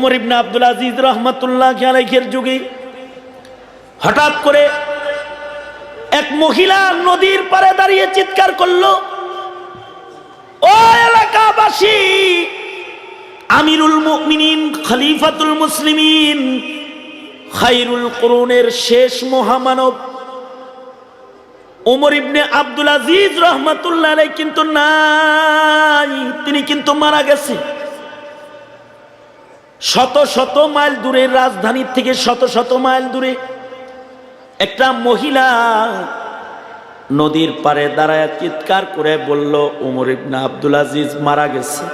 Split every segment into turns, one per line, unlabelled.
ওমর ইবনে আব্দুল আজিজ রহমতুল্লাহ যুগে হঠাৎ করে এক মহিলা নদীর পারে দাঁড়িয়ে চিৎকার ও এলাকাবাসী, আমিরুল খলিফাতুল মুসলিমিন, খাইরুল করুনের শেষ মহামানব। ওমর ইবনে আব্দুল আজিজ রহমতুল্লাহ কিন্তু নাই, তিনি কিন্তু মারা গেছে। শত শত মাইল দূরে, রাজধানীর থেকে শত শত মাইল দূরে, একটা মহিলা নদীর পারে দাঁড়ায় চিৎকার করে বলল, উমর ইবনে আব্দুল আজিজ মারা গেছে।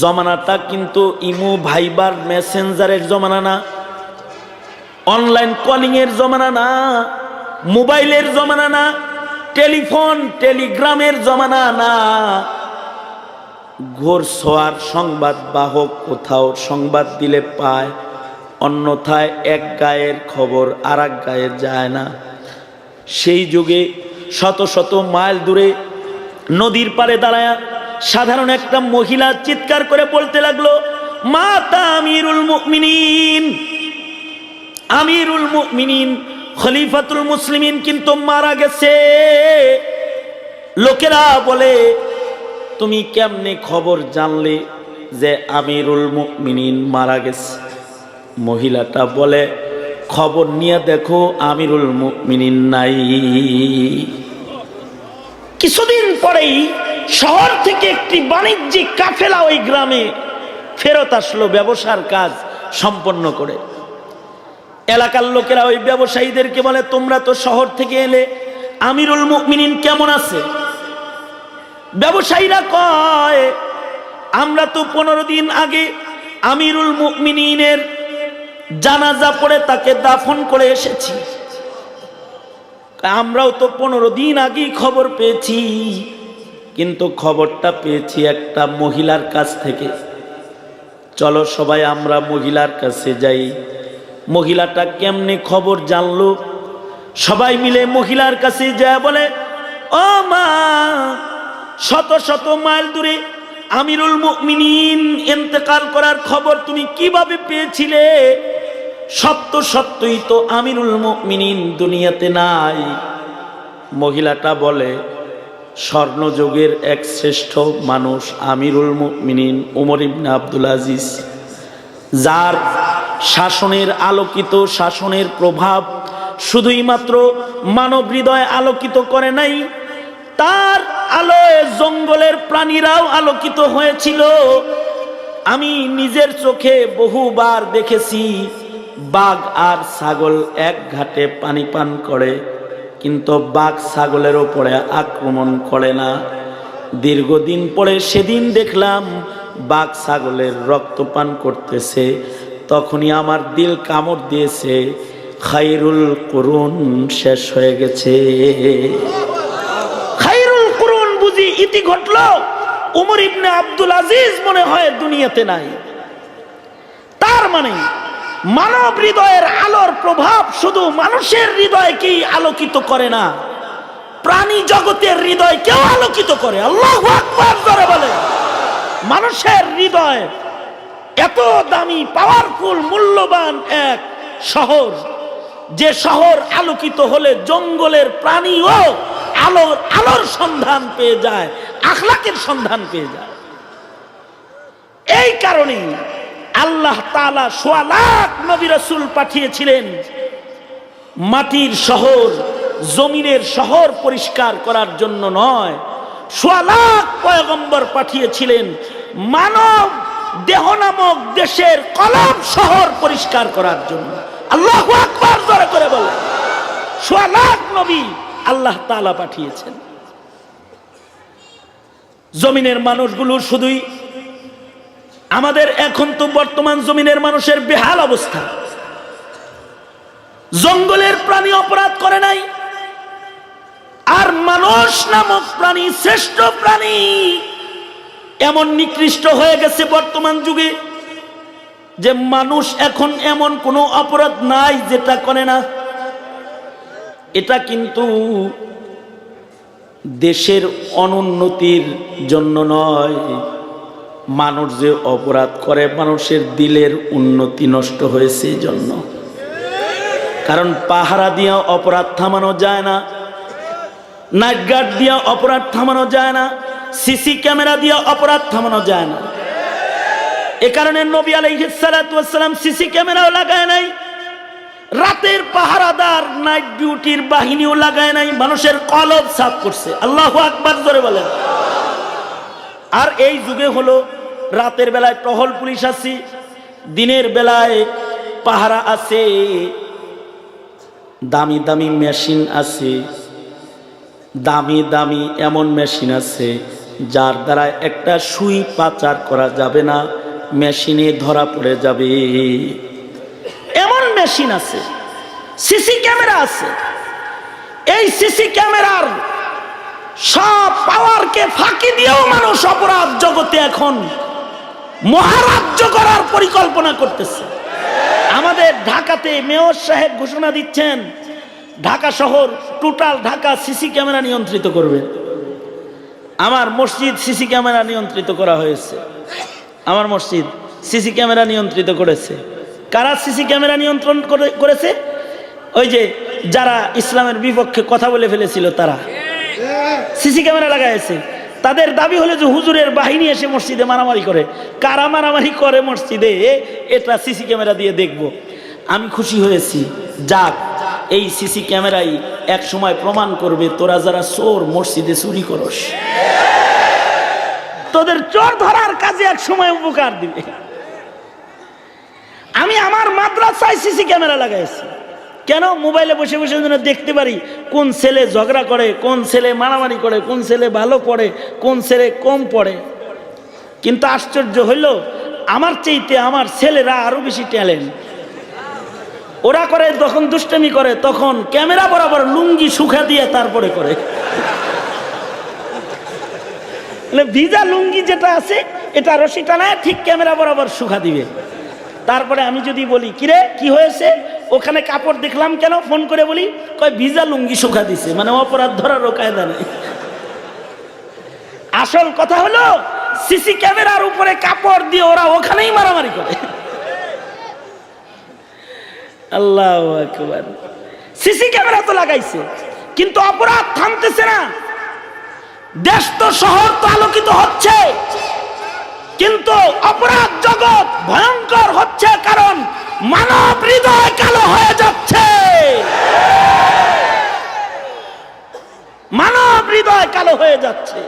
জমানাটা কিন্তু ইমো ভাইবার মেসেঞ্জারের জমানা না, অনলাইন কলিং এর জমানা না, মোবাইলের জমানা না, টেলিফোন, টেলিগ্রামের জমানা না। ঘোর সোয়ার সংবাদ বাহক কোথাও সংবাদ দিলে পায়, অন্যথায় এক গায়ের খবর আর এক গায়ে যায় না। সেই যুগে শত শত মাইল দূরে নদীর পারে দাঁড়ায় সাধারণ একটা মহিলা চিৎকার করে বলতে লাগল, মাতা আমিরুল মুমিনিন। আমিরুল মুমিনিন, খলিফাতুল মুসলিমিন কিন্তু মারা গেছে। লোকেরা বলে তুমি কেমনে খবর জানলে যে আমিরুল মুমিনিন মারা গেছে? মহিলাটা বলে, খবর নিয়ে দেখো, আমিরুল মুমিনিন নাই। কিছুদিন পরেই শহর থেকে একটি বাণিজ্যিক কাফেলা ওই গ্রামে ফেরত আসলো ব্যবসার কাজ সম্পন্ন করে। এলাকার লোকেরা ওই ব্যবসায়ীদেরকে বলে, তোমরা তো শহর থেকে এলে আমিরুল মুমিনিন কেমন আছে? ব্যবসায়ীরা কয়, আমরা তো পনেরো দিন আগে আমিরুল মুমিনিনের জানাজা পড়ে তাকে দাফন করে এসেছি। আমরাও তো পনেরো দিন আগেই খবর পেয়েছি, কিন্তু খবরটা পেয়েছি একটা মহিলার কাছ থেকে। চলো সবাই আমরা মহিলার কাছে যাই। মহিলাটা কেমনে খবর জানলো? সবাই মিলে মহিলার কাছে যায়, বলে, ও মা শত শত মাইল দূরে আমিরুল মুমিনিন ইন্তেকাল করার খবর তুমি কীভাবে পেয়েছিলে? সত্য সত্যই তো আমিরুল মুমিনিন দুনিয়াতে নাই। মহিলাটা বলে, স্বর্ণযুগের এক শ্রেষ্ঠ মানুষ আমিরুল মুমিনিন উমর ইবনে আব্দুল আজিজ। যার শাসনের আলোকিত শাসনের প্রভাব শুধুই মাত্র মানব হৃদয় আলোকিত করে নাই, তার আলোয় জঙ্গলের প্রাণীরাও আলোকিত হয়েছিল। আমি নিজের চোখে বহুবার দেখেছি, বাঘ আর ছাগল এক ঘাটে পানি পান করে, কিন্তু বাঘ ছাগলের ওপরে আক্রমণ করে না। দীর্ঘদিন পরে সেদিন দেখলাম, বাঘ ছাগলের রক্ত পান করতেছে। তখনই আমার দিল কামড় দিয়েছে। খাইরুল করুন শেষ হয়ে গেছে। ইতি ঘটল। উমর ইবনে আব্দুল আজিজ মনে হয় দুনিয়াতে নাই। তার মানে মানব হৃদয়ের আলোর প্রভাব শুধু মানুষের হৃদয়কেই আলোকিত করে না, প্রাণী জগতের হৃদয় কেউ আলোকিত করে। আল্লাহ বলে। মানুষের হৃদয় এত দামি পাওয়ারফুল মূল্যবান এক শহর, যে শহর আলোকিত হলে জঙ্গলের প্রাণীও আলোর আলোর সন্ধান পেয়ে যায়, আখলাকের সন্ধান পেয়ে যায়। এই কারণেই আল্লাহ তালা সোয়া লাখ নবী রসুল পাঠিয়েছিলেন মাটির শহর, জমিনের শহর পরিষ্কার করার জন্য নয়। সোয়া লাখ পয়গম্বর পাঠিয়েছিলেন মানব দেহ নামক দেশের কলম শহর পরিষ্কার করার জন্য। আল্লাহ করে বলে সোয়া লাখ নবী আল্লাহ তালা পাঠিয়েছেন। জমিনের মানুষগুলো শুধুই আমাদের এখন তো বর্তমান জমিনের মানুষের বেহাল অবস্থা। জঙ্গলের প্রাণী অপরাধ করে নাই। আর মানুষ নামক প্রাণী, শ্রেষ্ঠ প্রাণী এমন নিকৃষ্ট হয়ে গেছে বর্তমান যুগে যে মানুষ এখন এমন কোনো অপরাধ নাই যেটা করে না। এটা কিন্তু দেশের অনুন্নতির জন্য নয়। মানুষ যে অপরাধ করে, মানুষের দিলের উন্নতি নষ্ট হয়েছে জন্য। কারণ পাহারা দিয়ে অপরাধ থামানো যায় না, নাইট গার্ড দিয়ে অপরাধ থামানো যায় না, সিসি ক্যামেরা দিয়ে অপরাধ থামানো যায় না। এ কারণে নবী আলাইহিসালাম সিসি ক্যামেরাও লাগায় নাই রাতের পাহারাদার নাইট ডিউটির বাহিনীও লাগায় নাই, মানুষের কলব সাফ করছে। আল্লাহ আকবার ধরে বলেন। আর এই যুগে হলো রাতের বেলায় টহল পুলিশ আছি, দিনের বেলায় পাহারা আছে, দামি দামি মেশিন আছে, দামি দামি এমন মেশিন আছে, যার দ্বারা একটা সুই পাচার করা যাবে না, মেশিনে ধরা পড়ে যাবে। মেশিন আছে, সিসি ক্যামেরা আছে। এই সিসি ক্যামেরার সব পাওয়ারকে ফাঁকি দিয়েও মানুষ অপরাধ জগতে এখন মহারাজ্য করার পরিকল্পনা করতেছে। আমাদের ঢাকাতে মেয়র সাহেব ঘোষণা দিচ্ছেন, ঢাকা শহর টোটাল ঢাকা সিসি ক্যামেরা নিয়ন্ত্রিত করবে। আমার মসজিদ সিসি ক্যামেরা নিয়ন্ত্রিত করা হয়েছে। আমার মসজিদ সিসি ক্যামেরা নিয়ন্ত্রিত করেছে। কারা সিসি ক্যামেরা নিয়ন্ত্রণ করে- করেছে? ওই যে যারা ইসলামের বিপক্ষে কথা বলে ফেলেছিল তারা। সিসি ক্যামেরা লাগাইছে। তাদের দাবি হলো যে হুজুরের বাহিনী এসে মসজিদে মারামারি করে। কারা মারামারি করে মসজিদে, এটা সিসি ক্যামেরা দিয়ে দেখব। আমি খুশি হয়েছি। যাক, এই সিসি ক্যামেরাই এক সময় প্রমাণ করবে তোরা যারা চোর মসজিদে চুরি করস। তোদের চোর ধরার কাজে এক সময় উপকার দিবে। আমি আমার মাদ্রাসায় সিসি ক্যামেরা লাগাইছি। কেন? মোবাইলে বসে বসে যেন দেখতে পারি কোন ছেলে ঝগড়া করে, কোন ছেলে মারামারি করে, কোন ছেলে ভালো পড়ে, কোন ছেলে কম পড়ে। কিন্তু আশ্চর্য হইল, আমার চাইতে আমার ছেলেরা আরও বেশি ট্যালেন্ট। ওরা করে, যখন দুষ্টমি করে, তখন ক্যামেরা বরাবর লুঙ্গি শুকা দিয়ে তারপরে করে। মানে ভিজা লুঙ্গি যেটা আছে, এটা রশি টানায় ঠিক ক্যামেরা বরাবর শুকা দিবে। তারপরে আমি যদি বলি, কিরে, কি হয়েছে? ওখানে কাপড় দেখলাম কেন? ফোন করে বলি, কয়, ভিজা লুঙ্গি শুকা দিছে। মানে অপরাধ ধরারও কায়দা নেই। আসল কথা হলো, সিসি ক্যামেরার উপরে কাপড় দিয়ে ওরা ওখানেই মারামারি করে। আল্লাহ সিসি ক্যামেরা তো লাগাইছে, কিন্তু অপরাধ থামতেছে না। দেশ তো শহর তো আলোকিত কিন্তু অপরাধ জগৎ ভয়ঙ্কর হচ্ছে কারণ মানব হৃদয় কালো হয়ে যাচ্ছে। মানব হৃদয় কালো হয়ে যাচ্ছে।